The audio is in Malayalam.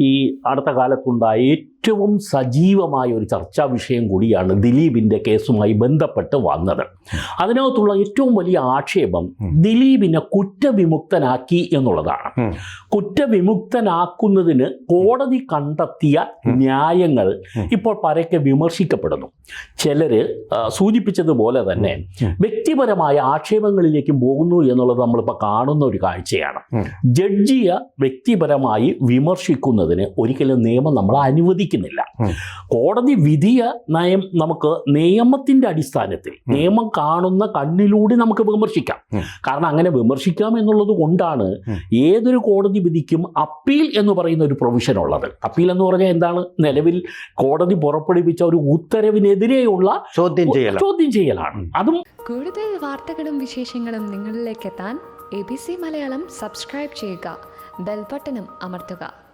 ഈ അടുത്ത കാലത്തുണ്ടായ ഏറ്റവും സജീവമായ ഒരു ചർച്ചാ വിഷയം കൂടിയാണ് ദിലീപിന്റെ കേസുമായി ബന്ധപ്പെട്ട് വന്നത്. അതിനകത്തുള്ള ഏറ്റവും വലിയ ആക്ഷേപം ദിലീപിനെ കുറ്റവിമുക്തനാക്കി എന്നുള്ളതാണ്. കുറ്റവിമുക്തനാക്കുന്നതിന് കോടതി കണ്ടെത്തിയ ന്യായങ്ങൾ ഇപ്പോൾ പരക്കെ വിമർശിക്കപ്പെടുന്നു. ചിലർ സൂചിപ്പിച്ചതുപോലെ തന്നെ വ്യക്തിപരമായ ആക്ഷേപങ്ങളിലേക്കും പോകുന്നു എന്നുള്ളത് നമ്മളിപ്പോൾ കാണുന്ന ഒരു കാഴ്ചയാണ്. ജഡ്ജിയെ വ്യക്തിപരമായി വിമർശിക്കുന്നതിന് ഒരിക്കലും നിയമം നമ്മൾ അനുവദിക്കുന്നില്ല ഉം. കോടതി വിധിയ നയം നമുക്ക് നിയമത്തിന്റെ അടിസ്ഥാനത്തിൽ നിയമം കാണുന്ന കണ്ണിലൂടെ നമുക്ക് വിമർശിക്കാം. കാരണം അങ്ങനെ വിമർശിക്കാം എന്നുള്ളത് കൊണ്ടാണ് ഏതൊരു കോടതി വിധിക്കും അപ്പീൽ എന്ന് പറയുന്ന ഒരു പ്രൊവിഷൻ ഉള്ളത്. അപ്പീൽ എന്ന് പറഞ്ഞാൽ എന്താണ്? നിലവിൽ കോടതി പുറപ്പെടുവിച്ച ഒരു ഉത്തരവിനെതിരെയുള്ള ചോദ്യം ചെയ്യൽ ചോദ്യം ചെയ്യലാണ്. അതും കൂടുതൽ വാർത്തകളും വിശേഷങ്ങളും നിങ്ങളിലേക്ക് എത്താൻ A B C Malayalam subscribe ചെയ്യുക. ബെൽബട്ടനും അമർത്തുക.